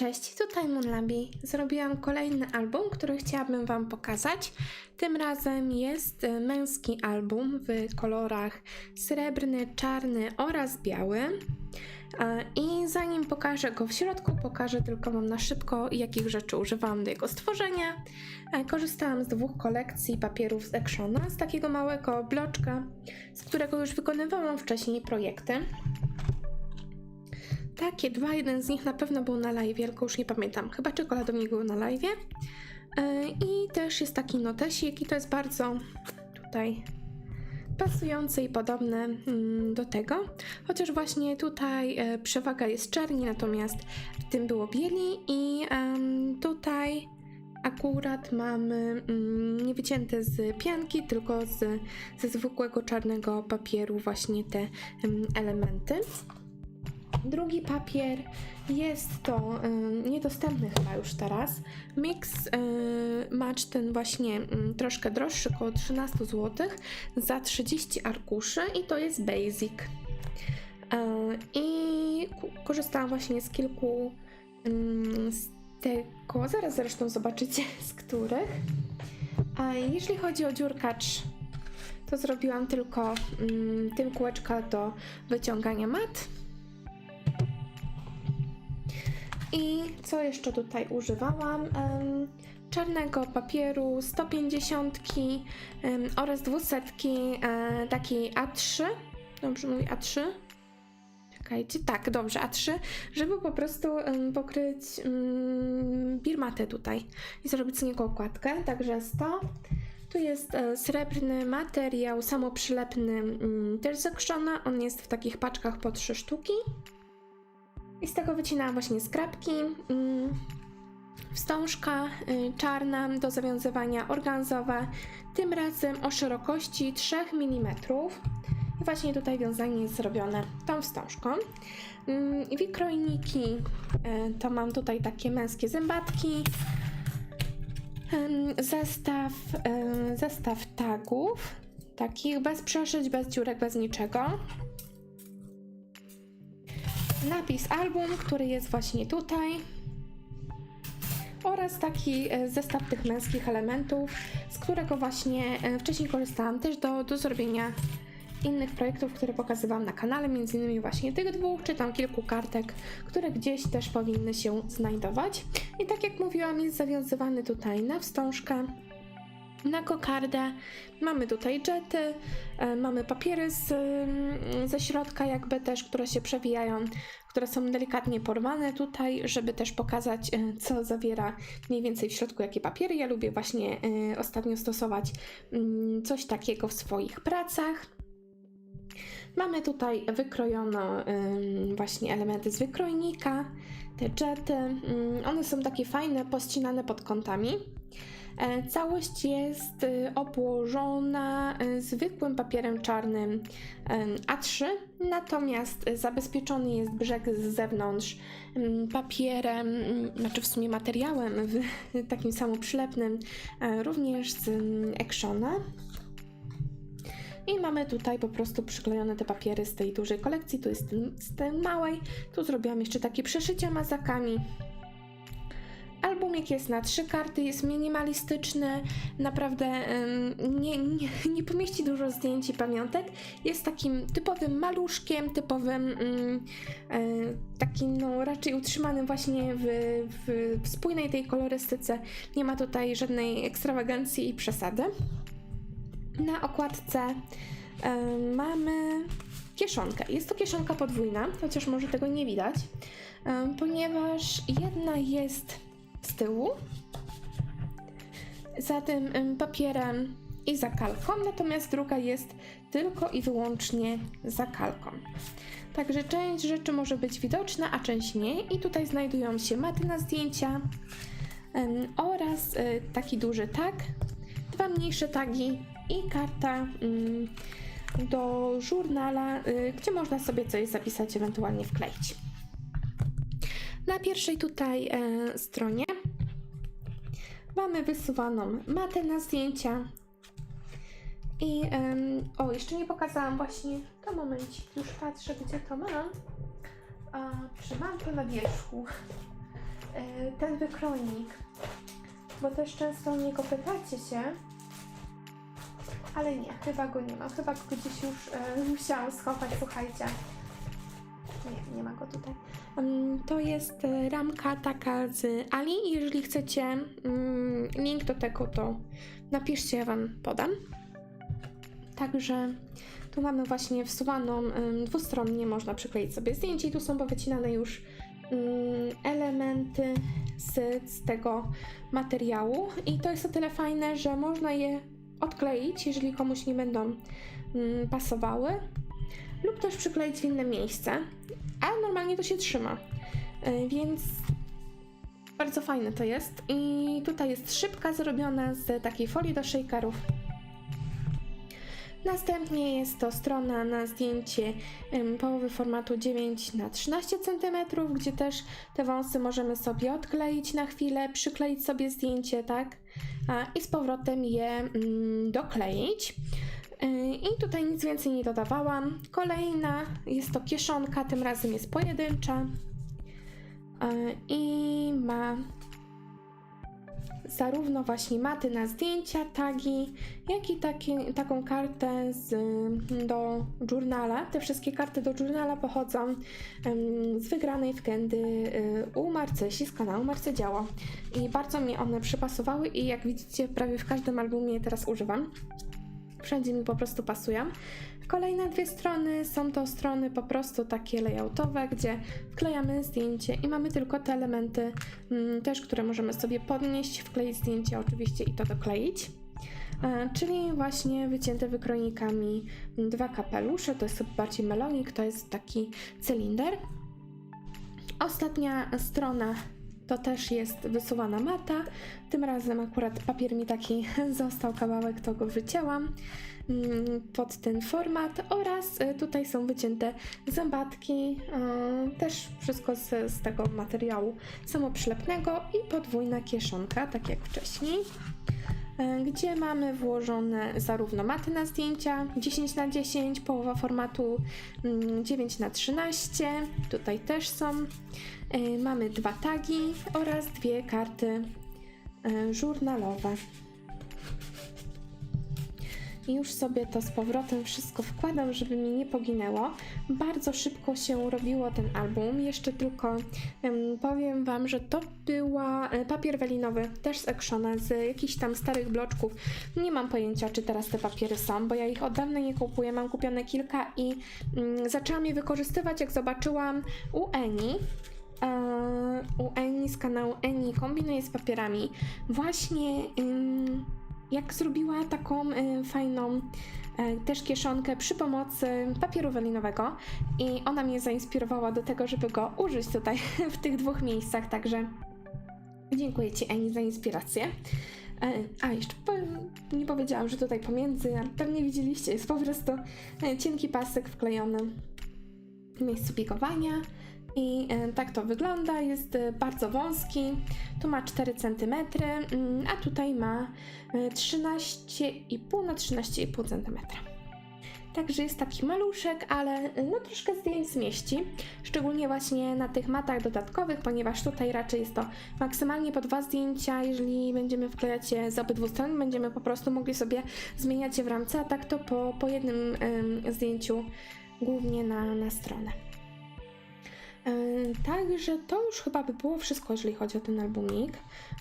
Cześć, tutaj Moonlabi. Zrobiłam kolejny album, który chciałabym Wam pokazać. Tym razem jest męski album w kolorach srebrny, czarny oraz biały. E, I zanim pokażę go w środku, pokażę tylko Wam na szybko, jakich rzeczy używałam do jego stworzenia. E, Korzystałam z dwóch kolekcji papierów z Actiona, z takiego małego bloczka, z którego już wykonywałam wcześniej projekty. Takie dwa, jeden z nich na pewno był na live, tylko już nie pamiętam. Chyba czekoladownik był na live. I też jest taki notesik i to jest bardzo tutaj pasujące i podobne mm, do tego. Chociaż właśnie tutaj e, przewaga jest czerni, natomiast w tym było bieli i tutaj akurat mamy mm, nie wycięte z pianki, tylko z, ze zwykłego czarnego papieru właśnie te em, elementy. Drugi papier jest to y, niedostępny chyba już teraz. Mix y, Match ten właśnie y, troszkę droższy, około 13 zł za 30 arkuszy i to jest Basic. Y, I korzystałam właśnie z kilku y, z tego, zaraz zresztą zobaczycie z których. A jeśli chodzi o dziurkacz, to zrobiłam tylko mm, tym kółeczka do wyciągania mat. I co jeszcze tutaj używałam? Czarnego papieru 150 em, oraz 200 e, takiej A3. Dobrze mówię A3? Czekajcie, tak, dobrze, A3, żeby po prostu pokryć um, birmatę tutaj i zrobić z niego okładkę. Także 100. Tu jest e, srebrny materiał samoprzylepny mm, też z Actiona. On jest w takich paczkach po 3 sztuki. I z tego wycinałam właśnie skrapki. mm, Wstążka y, czarna do zawiązywania organzowe, tym razem o szerokości 3 mm. I właśnie tutaj wiązanie jest zrobione tą wstążką. Mm, Wikrojniki y, to mam tutaj takie męskie zębatki. Zestaw, y, zestaw tagów, takich bez przeszyć, bez dziurek, bez niczego napis album, który jest właśnie tutaj. Oraz taki e, zestaw tych męskich elementów, z którego właśnie e, wcześniej korzystałam też do, do zrobienia innych projektów, które pokazywałam na kanale, między innymi właśnie tych dwóch, czy tam kilku kartek, które gdzieś też powinny się znajdować. I tak jak mówiłam, jest zawiązywany tutaj na wstążkę, na kokardę. Mamy tutaj jety, e, mamy papiery z, mm, ze środka jakby też, które się przewijają, które są delikatnie porwane tutaj, żeby też pokazać, e, co zawiera mniej więcej w środku, jakie papiery. Ja lubię właśnie e, ostatnio stosować mm, coś takiego w swoich pracach. Mamy tutaj wykrojono właśnie elementy z wykrojnika, te jety. Ym, one są takie fajne, pościnane pod kątami. E, Całość jest y, obłożona y, zwykłym papierem czarnym ym, A3, natomiast y, zabezpieczony jest brzeg z zewnątrz papierem, znaczy w sumie materiałem takim samoprzylepnym, również z Actiona. I mamy tutaj po prostu przyklejone te papiery z tej dużej kolekcji, tu jest z tej małej. Tu zrobiłam jeszcze takie przeszycie mazakami. Albumik jest na trzy karty, jest minimalistyczny, naprawdę nie, nie, nie pomieści dużo zdjęć i pamiątek. Jest takim typowym maluszkiem, typowym ym, y, takim no, raczej utrzymanym właśnie w, w, w spójnej tej kolorystyce. Nie ma tutaj żadnej ekstrawagancji i przesady. Na okładce em, mamy kieszonkę. Jest to kieszonka podwójna, chociaż może tego nie widać, em, ponieważ jedna jest z tyłu za tym em, papierem i zakalką, natomiast druga jest tylko i wyłącznie zakalką. Także część rzeczy może być widoczna, a część nie. I tutaj znajdują się maty na zdjęcia oraz y, taki duży tag, dwa mniejsze tagi i karta mm, do żurnala, y, gdzie można sobie coś zapisać, ewentualnie wkleić. Na pierwszej tutaj e, stronie mamy wysuwaną matę na zdjęcia. I em, o, jeszcze nie pokazałam właśnie, to momencik, już patrzę gdzie to mam. A, czy mam to na wierzchu? e, ten wykrojnik, bo też często o niego pytacie się, ale nie, chyba go nie ma, chyba go gdzieś już e, musiałam schować, słuchajcie. Nie, nie ma go tutaj. Mm, To jest e, ramka taka z Ali. Jeżeli chcecie mm, link do tego, to napiszcie, ja Wam podam. Także tu mamy właśnie wsuwaną dwustronnie, można przykleić sobie zdjęcie i tu są powycinane już ym, elementy z, z tego materiału i to jest o tyle fajne, że można je odkleić, jeżeli komuś nie będą ym, pasowały lub też przykleić w inne miejsce, a normalnie to się trzyma, Y, więc bardzo fajne to jest i tutaj jest szybka zrobiona z takiej folii do shakerów Następnie jest to strona na zdjęcie połowy formatu 9 na 13 cm, gdzie też te wąsy możemy sobie odkleić na chwilę, przykleić sobie zdjęcie, tak? I z powrotem je mm, dokleić. Y, I tutaj nic więcej nie dodawałam. Kolejna jest to kieszonka, tym razem jest pojedyncza. Y, I ma zarówno właśnie maty na zdjęcia, tagi, jak i taką kartę z, do journala. Te wszystkie karty do journala pochodzą em, z wygranej w Candy y, u Marcysi z kanału Marce Działa. I bardzo mi one przypasowały i jak widzicie prawie w każdym albumie teraz używam. Wszędzie mi po prostu pasują. Kolejne dwie strony są to strony po prostu takie layoutowe, gdzie wklejamy zdjęcie i mamy tylko te elementy mm, też, które możemy sobie podnieść, wkleić zdjęcie oczywiście i to dokleić. E, Czyli właśnie wycięte wykrojnikami dwa kapelusze, to jest bardziej melonik, to jest taki cylinder. Ostatnia strona to też jest wysuwana mata. Tym razem akurat papier mi taki został kawałek, to go wycięłam mm, pod ten format oraz y, tutaj są wycięte zębatki, y, też wszystko z, z tego materiału samoprzylepnego i podwójna kieszonka, tak jak wcześniej gdzie mamy włożone zarówno maty na zdjęcia 10 na 10 połowa formatu mm, 9 na 13 tutaj też są. Y, Mamy dwa tagi oraz dwie karty y, żurnalowe. I już sobie to z powrotem wszystko wkładam, żeby mi nie poginęło. Bardzo szybko się robiło ten album. Jeszcze tylko em, powiem Wam, że to była e, papier welinowy, też z Actiona, z jakichś tam starych bloczków. Nie mam pojęcia, czy teraz te papiery są, bo ja ich od dawna nie kupuję. Mam kupione kilka i mm, zaczęłam je wykorzystywać, jak zobaczyłam u Eni. e, u Eni z kanału Eni kombinuje z papierami. Właśnie jak zrobiła taką y, fajną y, też kieszonkę przy pomocy papieru welinowego i ona mnie zainspirowała do tego, żeby go użyć tutaj w tych dwóch miejscach, także dziękuję Ci Eni za inspirację. E, A, jeszcze nie powiedziałam, że tutaj pomiędzy, ale pewnie widzieliście, jest po prostu cienki pasek wklejony w miejscu pikowania. I e, tak to wygląda, jest e, bardzo wąski, tu ma 4 cm, mm, a tutaj ma e, 13,5 na 13,5 cm. Także jest taki maluszek, ale e, no troszkę zdjęć zmieści, szczególnie właśnie na tych matach dodatkowych, ponieważ tutaj raczej jest to maksymalnie po dwa zdjęcia, jeżeli będziemy wklejać je z obydwu stron, będziemy po prostu mogli sobie zmieniać je w ramce, a tak to po, po jednym em, zdjęciu głównie na, na stronę. E, Także to już chyba by było wszystko, jeżeli chodzi o ten albumik.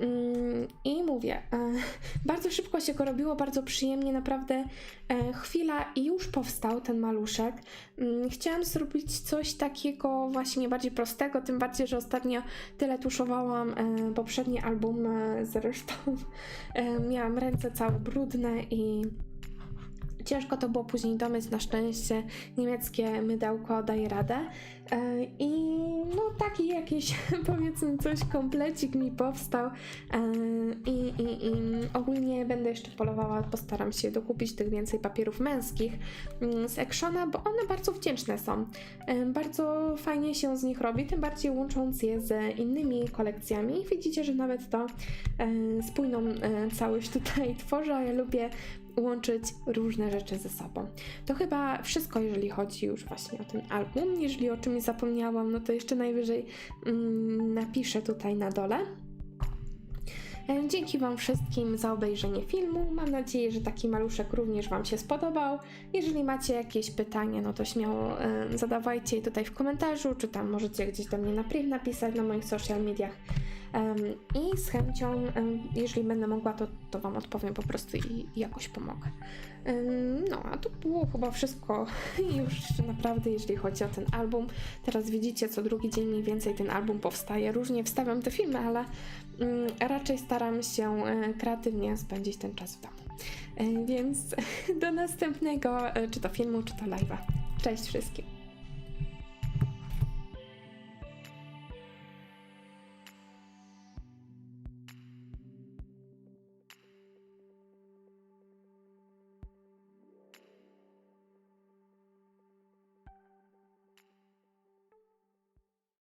Mm, I mówię, e, bardzo szybko się go robiło, bardzo przyjemnie, naprawdę e, chwila i już powstał ten maluszek. Mm, Chciałam zrobić coś takiego właśnie bardziej prostego, tym bardziej, że ostatnio tyle tuszowałam e, poprzedni album, e, zresztą miałam ręce całe brudne i Ciężko to było później domyć, na szczęście niemieckie mydełko daje radę. E, I no taki jakiś powiedzmy coś, komplecik mi powstał E, i, i, i ogólnie będę jeszcze polowała, postaram się dokupić tych więcej papierów męskich mm, z Actiona, bo one bardzo wdzięczne są. E, Bardzo fajnie się z nich robi, tym bardziej łącząc je z innymi kolekcjami. Widzicie, że nawet to spójną całość tutaj tworzę, ja lubię łączyć różne rzeczy ze sobą. To chyba wszystko, jeżeli chodzi już właśnie o ten album. Jeżeli o czymś zapomniałam, no to jeszcze najwyżej mm, napiszę tutaj na dole. E, Dzięki Wam wszystkim za obejrzenie filmu. Mam nadzieję, że taki maluszek również Wam się spodobał. Jeżeli macie jakieś pytania, no to śmiało e, zadawajcie je tutaj w komentarzu, czy tam możecie gdzieś do mnie na priv napisać na moich social mediach. I z chęcią, jeżeli będę mogła, to, to Wam odpowiem po prostu i, jakoś pomogę. No, a to było chyba wszystko już naprawdę, jeżeli chodzi o ten album. Teraz widzicie, co drugi dzień mniej więcej ten album powstaje. Różnie wstawiam te filmy, ale mm, raczej staram się e, kreatywnie spędzić ten czas w domu. E, Więc do następnego, e, czy to filmu, czy to live'a. Cześć wszystkim.